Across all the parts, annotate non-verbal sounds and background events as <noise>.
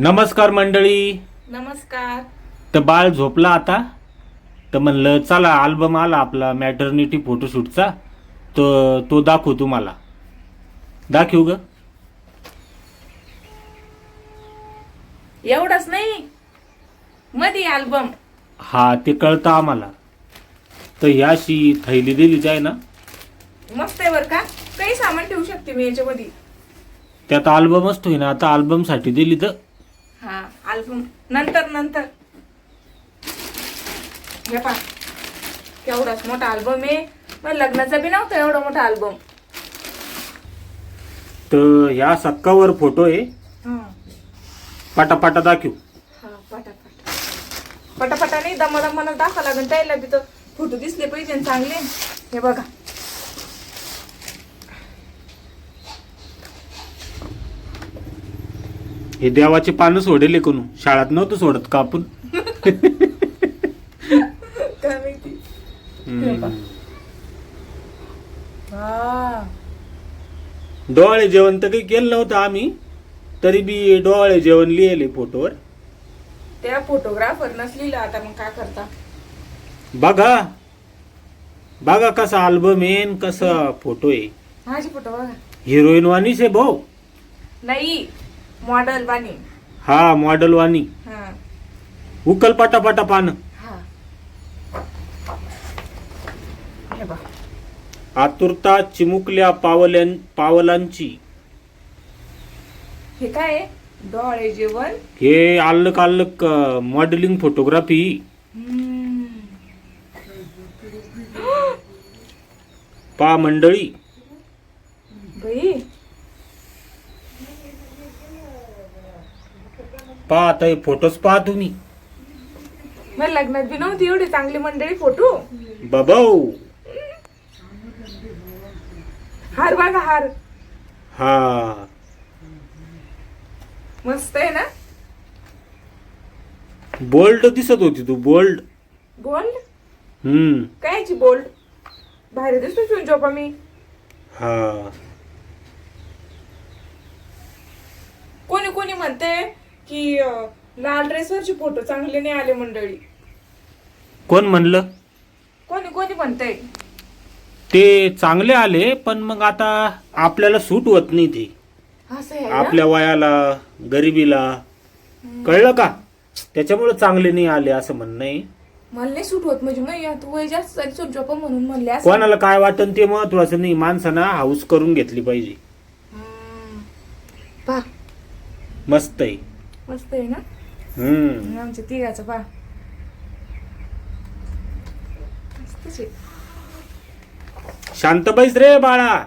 नमस्कार मंडळी. नमस्कार. तर बाळ झोपला आता. तर म्हणलं चला अल्बम आला आपला मॅटर्निटी फोटोशूटचा तर तो दाखवू तुम्हाला. दाखवू ग. एवढंच नाही. मध्ये अल्बम हा ते कळतं आम्हाला. तर ही अशी थैली दिली जाय ना. मस्त आहे बर का? काही सामान ठेवू शकते मी याच्यामध्ये. त्यात अल्बम असतोय ना. आता अल्बमसाठी दिली तर अल्बम नंतर नंतर. हे पा केवढाच मोठा अल्बम आहे. पण लग्नाचा बी नव्हता एवढा मोठा अल्बम तर ह्या सक्कावर फोटो आहे. हा. पटापटा दाखवू. हा पटापट. पटापटा नाही दमादमानं दाखवा लागेल. त्याला बी तर फोटो दिसले पाहिजे ना चांगले. हे बघा. हे देवाचे पानं सोडेल कोण? शाळात नव्हतं सोडत का आपण? काय माहिती? बघ. हा. डोळे जेवण तर काही केलं नव्हतं आम्ही तरी बी डोळे जेवण लिहिले फोटोवर. त्या फोटोग्राफर नसलेलं आता मग काय करता? बघा. बघा कसा अल्बम आहे न कसा फोटो आहे. माझे फोटो बघा. हिरोईन वाणीच आहे भाऊ. नाही. मॉडेल बानी हा मॉडेल वाणी. हा. उकल पटापटा पानं. आतुरता चिमुकल्या पावल्यां पावलांची. हे काय? डोळे जेवण? हे आल्लक आल्लक मॉडेलिंग फोटोग्राफी. पा मंडळी. बाई. पा आता हे फोटोज पहा तुम्ही. मग लग्नात बी नव्हती एवढी चांगली मंडळी फोटो. बाबाऊ हार बघा हार. हा. मस्त आहे ना? बोल्ड दिसत होती तू बोल्ड. बोल्ड? हम्म. कायची बोल्ड? भारी दिसतो शिवून झोपा मी. हा. कोणी कोणी म्हणते की अं, लाल ड्रेसवरचे फोटो चांगले नाही आले मंडळी. कोण म्हणलं? कोणी कोणी म्हणते ते चांगले आले पण मग आता आपल्याला सूट होत नाही ते. असं आहे ना? आपल्या वयाला गरिबीला. कळलं का? त्याच्यामुळे चांगले नाही आले असं म्हणणं आहे. मला नाही सूट होत म्हणजे मग तू वय जास्त झाली सूट झोपा म्हणून म्हणले असं. कोणाला काय वाटन ते महत्वाचं नाही. माणसानं हाऊस करून घेतली पाहिजे. हम्म. पहा. मस्त आहे. मस्त आहे ना? हम्म. आमच्या तिघाचं मस्तच आहे. शांत बैस रे बाळा.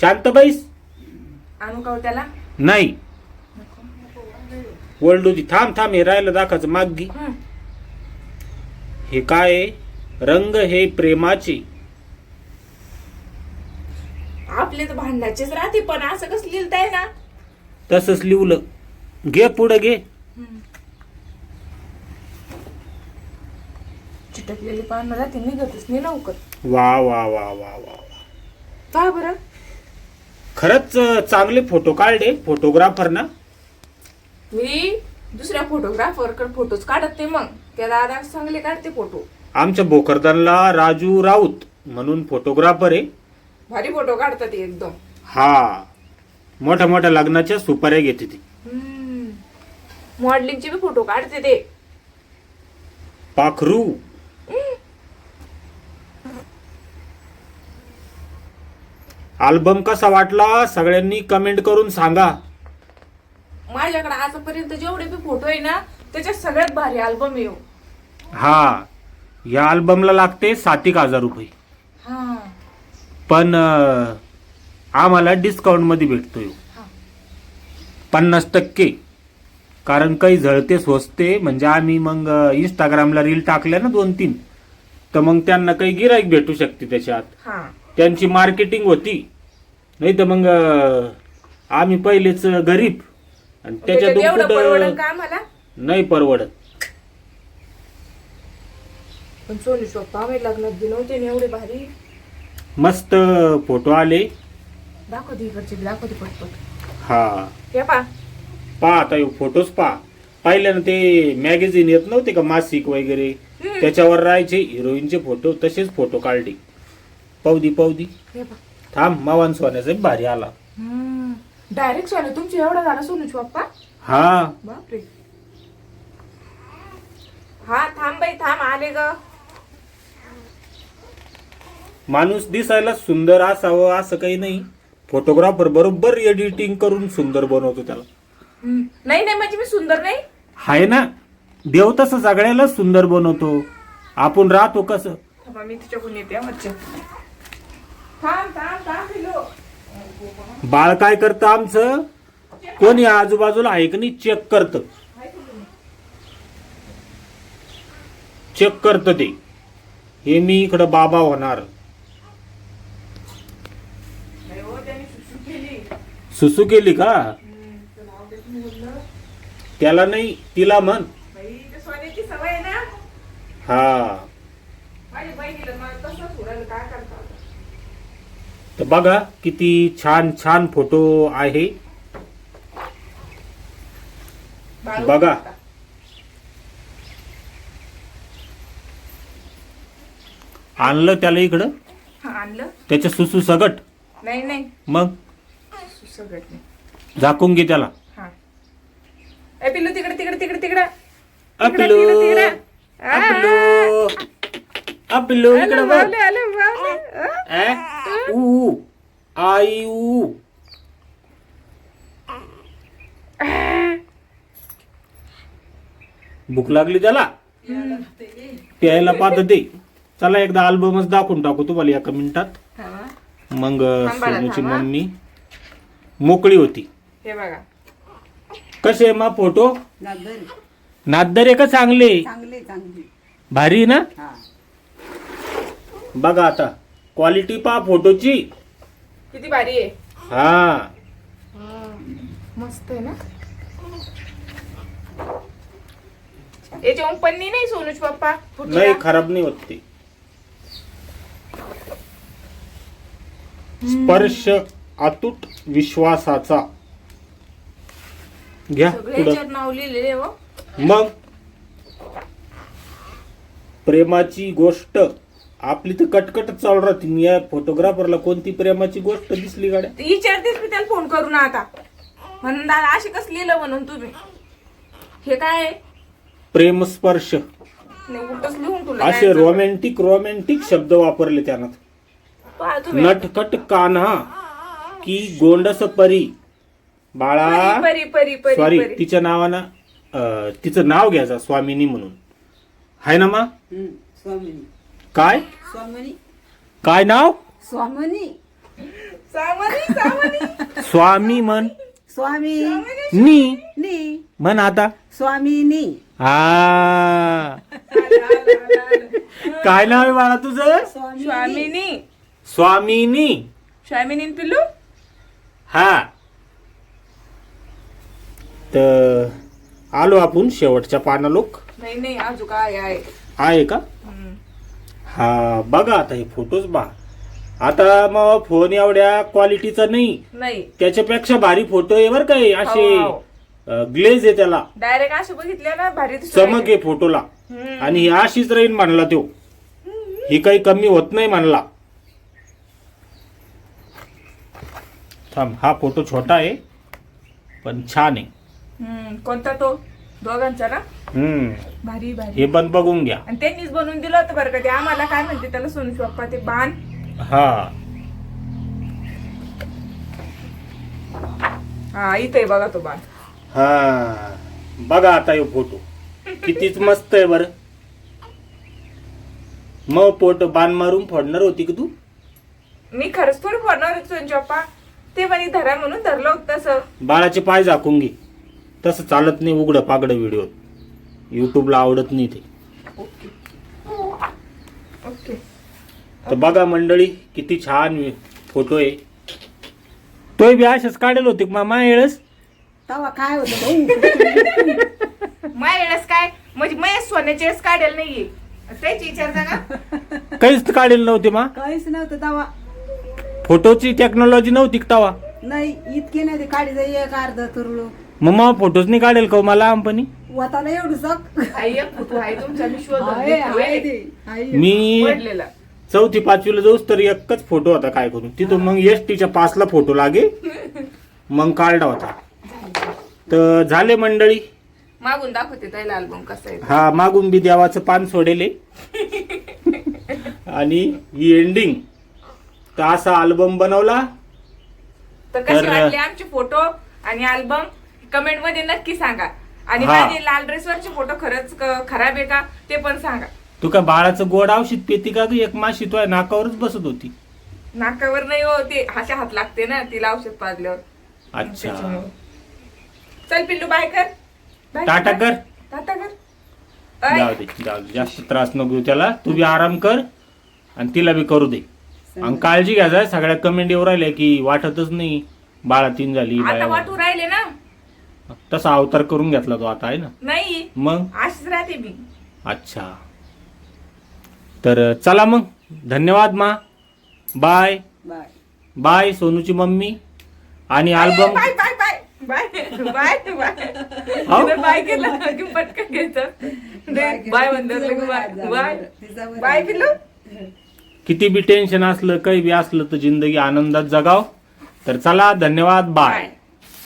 शांत बैस आणू का हो त्याला? नाही. वर्ल्डोजी थांब थांब हे राहिलं दाखाचं मागगी. हम्म. हे काय आहे? रंग हे प्रेमाचे. आपले तर भांडाचेच राहते पण असं कसं लिहिलताय ना? तसंच लिवलं घे पुढं घे चिटकलेली पानं राहते निघतच नाही लवकर वा वा वा वा वा वा. का बरं खरंच चांगले फोटो काढले फोटोग्राफर ना मी दुसऱ्या फोटोग्राफरकडे फोटोच काढत नाही मग त्या दादा चांगले काढते फोटो आमच्या भोकरदनला राजू राऊत म्हणून फोटोग्राफर आहे भारी फोटो काढतात ते एकदम हा मोठ्या मोठ्या लग्नाच्या सुपाऱ्या घेते ती मॉडेलिंगचे बी फोटो काढते ते. पाखरू. अल्बम कसा वाटला? सगळ्यांनी कमेंट करून सांगा. माझ्याकडे आजपर्यंत जेवढे बी फोटो आहे ना त्याच्यात सगळ्यात भारी अल्बम येऊ हा. या अल्बमला लागते सात एक हजार रुपये. हा. पण अं, आम्हाला डिस्काउंटमध्ये भेटतोय हा. पन्नास टक्के. कारण काही जळते स्वस्ते म्हणजे आम्ही मग इंस्टाग्रामला रील टाकल्या ना दोन तीन तर मग त्यांना काही गिराईक भेटू शकते त्याच्यात. हा. त्यांची मार्केटिंग होती. नाही तर मग आम्ही पहिलेच गरीब. आणि एवढं त्याच्यातून परवडन कुठं का आम्हाला? नाही परवडत. पण सोनू लग्नात एवढे भारी. मस्त फोटो आले. दाखव दे इकडचे बी, दाखव दे पटपट. हा. पा पहा आता फोटोज पहा. पाहिले ना ते मॅगझिन येत नव्हते का मासिक वगैरे. त्याच्यावर राहायचे हिरोईनचे फोटो तसेच फोटो काढले. पावदी पावदी. हे बघ. थांब मावान सोन्याचा भारी आला. डायरेक्ट सोने तुमची एवढा झाला सोनूच पप्पा? हा. बापरे. हा थांब बाई थांब आले ग. माणूस दिसायला सुंदर असावं असं काही नाही. फोटोग्राफर बरोबर एडिटिंग करून सुंदर बनवतो त्याला. नाही नाही म्हणजे मी सुंदर नाही. हाय ना. देव तसं सगळ्याला सुंदर बनवतो. आपण राहतो कसं? थांबा मी तिच्याकडून येते हा मच्छर थांब थांब थांब पिलो बाळ काय करतं आमचं? कोणी आजूबाजूला आहे का नाही चेक करतं. चेक करतं ते. हे मी इकडं बाबा होणार. हो सुसू केली का हम्म, तर नाव देत नाही बोललं. त्याला नाही तिला म्हण. हा? तर बघा किती छान छान फोटो आहे. बघा. आणलं त्याला इकडं? हा आणलं? त्याच्या सुसू सगट. नाही नाही. मग? सुसगट नाही. झाकून घे त्याला. ए पिल्लू तिकडे तिकडे तिकडे तिकडे. तिकडे, इकडे बघ. आलं? ऊ आई ऊ. भूक लागली त्याला? प्यायला पाहत दे चला एकदा अल्बमच दाखवून टाकू तुम्हाला एका मिनिटात. मग सोनूची. मम्मी मोकळी होती. हे बघा. कसे आहे मा फोटो? नादर. आहे का चांगले? चांगले चांगले. भारी ना? हा. बघा आता क्वालिटी पहा फोटोची किती भारी आहे. हा. मस्त आहे ना? याच्या पन्नी नाही सोनूच पप्पा? फुटला. नाही खराब नाही होत ते. स्पर्श अतूट विश्वासाचा. घ्या नाव लिहिलेले हो. मग? प्रेमाची गोष्ट. आपली तर कटकट चालू राहते. या फोटोग्राफरला कोणती प्रेमाची गोष्ट दिसली गाड्या? विचारतेच मी त्याला फोन करून आता. म्हणून दादा असे कसं लिहिलं म्हणून तुम्ही? हे काय आहे? प्रेमस्पर्श. नाही उलटच लिहून तुला असे. रोमॅन्टिक रोमॅन्टिक शब्द वापरले त्यानं. पहा तुम्ही. नटखट कान्हा की गोंडस परी बाळा. परी परी परी सॉरी परी. तिच्या नावानं अं, तिचं नाव घ्यायचं स्वामिनी म्हणून. हाय ना मा? हम्म, स्वामिनी. काय? स्वामिनी. काय नाव? स्वामिनी. स्वामी म्हण. स्वामी. नी. नी. म्हण आता. स्वामिनी. हा. काय नाव आहे बाळा तुझं? स्वामिनी. स्वामिनी. स्वामिनी. पिल्लू? हा. तर आलो आपण शेवटच्या पाना लोक नाही नाही अजून काय आहे. आहे का. हा बघा आता हे फोटोज बघा आता मग फोन एवढ्या क्वालिटीचा नाही. नाही. त्याच्यापेक्षा भारी फोटो आहे बर काय असे. हो, हो. ग्लेज आहे त्याला. डायरेक्ट असे बघितले ना भारी चमक आहे फोटोला. आणि ही अशीच राहील म्हणला तो. ही काही कमी होत नाही म्हणला. थांब हा फोटो छोटा आहे पण छान आहे. हम्म, कोणता तो? दोघांचा ना? हम्म. भारी भारी. हे पण बघून घ्या. आणि त्यांनीच बनवून दिलं होतं बरं का. ते आम्हाला काय म्हणते त्याला सोनू पप्पा ते बाण. हा. हा इथे आहे बघा तो बाण. हा. बघा आता हे फोटो. कितीच मस्त आहे बर. मग पोट बाण मारून फोडणार होती का तू? मी खरंच थोडी फोडणार होते सोनू पप्पा ते म्हणे धरा म्हणून धरलं होतं तसं. बाळाचे पाय झाकून घे. तसं चालत नाही उघडं पागडं व्हिडिओ युट्यूबला आवडत नाही ते. ओके. ओके तर बघा मंडळी किती छान फोटो आहे. तोय बी असेच काढेल होते का मामा येळस तवा काय होतं वेळेस <laughs> काय? म्हणजे मय सोन्याचे वेळेस काढेल नाहीये त्याची विचारता का? <laughs> काहीच काढेल नव्हते मा. काहीच नव्हतं तवा. फोटोची टेक्नॉलॉजी नव्हती तवा? नाही इतके नाही ते काढी जाई एक अर्ध तुरळू मग मग फोटोच नाही काढेल का हो? मला लहानपणी वताला एवढं सक आई एक फोटो आहे तुमचा मी आहे, आहे शोधत ते, आहे. मी पडलेला. चौथी पाचवीला जाऊस तर एकच फोटो होता काय करून. तिथून मग एस टीच्या पाचला फोटो लागे. मग काढला होता. तर झाले मंडळी. मागून दाखवते त्याला अल्बम कसा आहे हा मागून बी देवाचं पान सोडेले. आणि ही एंडिंग तर असा अल्बम बनवला. तर कसे तर- वाटले आमचे फोटो आणि अल्बम कमेंटमध्ये नक्की सांगा. आणि हा. माझे लाल ड्रेसवरचे फोटो खरंच क- खराब आहे का ते पण सांगा. तू काय बाळाचं गोड औषध पेती का ग? एक माशी तो नाकावरच बसत होती. नाकावर नाही हो ते हाच्या हात लागते ना तिला औषध पाजल्यावर. अच्छा. त्याच्यामुळे. चल पिल्लू बाय कर. टाटा कर. टाटा कर. अय, जाऊ दे जाऊ दे. जास्त त्रास नको देऊ त्याला. तू बी आराम कर आणि तिला बी करू दे. आणि काळजी घ्या जाय सगळ्या कमेंट येऊ राहिल्या की वाटतच नाही. बाळा तीन झाली आता वाटू राहिले ना. तसा अवतार करून घेतला तो आता आहे ना? नाही. मग? अशीच राहते मी. अच्छा. तर चला मग. धन्यवाद मा. बाय. बाय. बाय सोनूची मम्मी. आणि album bye bye bye bye. Bye bye? तिथं बाय केलं की पटकन घ्यायचं. बाय म्हणतात बाय बाय. बाय. किती बी टेन्शन असलं काही बी असलं तर जिंदगी आनंदात जगाव. तर चला धन्यवाद बाय. बाय.